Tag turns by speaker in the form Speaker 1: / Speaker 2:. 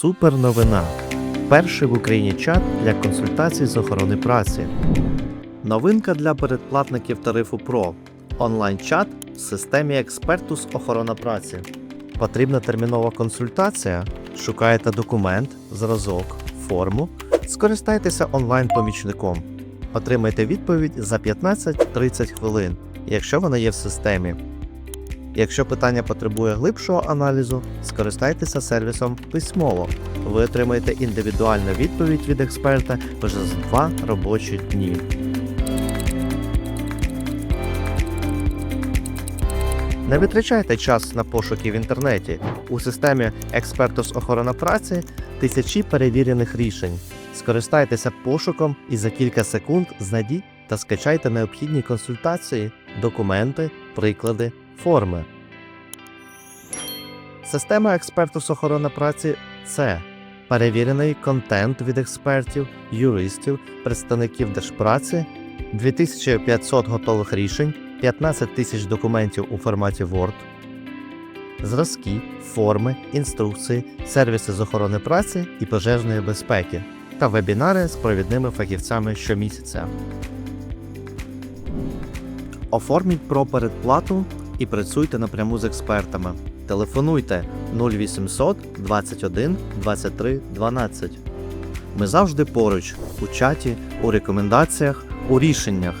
Speaker 1: Супер новина! Перший в Україні чат для консультацій з охорони праці. Новинка для передплатників тарифу Pro. Онлайн-чат в системі Експертус охорона праці. Потрібна термінова консультація. Шукаєте документ, зразок, форму. Скористайтеся онлайн-помічником. Отримайте відповідь за 15-30 хвилин, якщо вона є в системі. Якщо питання потребує глибшого аналізу, скористайтеся сервісом письмово. Ви отримаєте індивідуальну відповідь від експерта вже за два робочі дні. Не витрачайте час на пошуки в інтернеті. У системі Експертус охорона праці тисячі перевірених рішень. Скористайтеся пошуком і за кілька секунд знайдіть та скачайте необхідні консультації, документи, приклади, форми. Система Експертус охорона праці це перевірений контент від експертів, юристів, представників держпраці, 2500 готових рішень, 15 тисяч документів у форматі Word, зразки, форми, інструкції, сервіси з охорони праці і пожежної безпеки та вебінари з провідними фахівцями щомісяця. Оформіть про передплату і працюйте напряму з експертами. Телефонуйте 0800 21 23 12. Ми завжди поруч у чаті, у рекомендаціях, у рішеннях.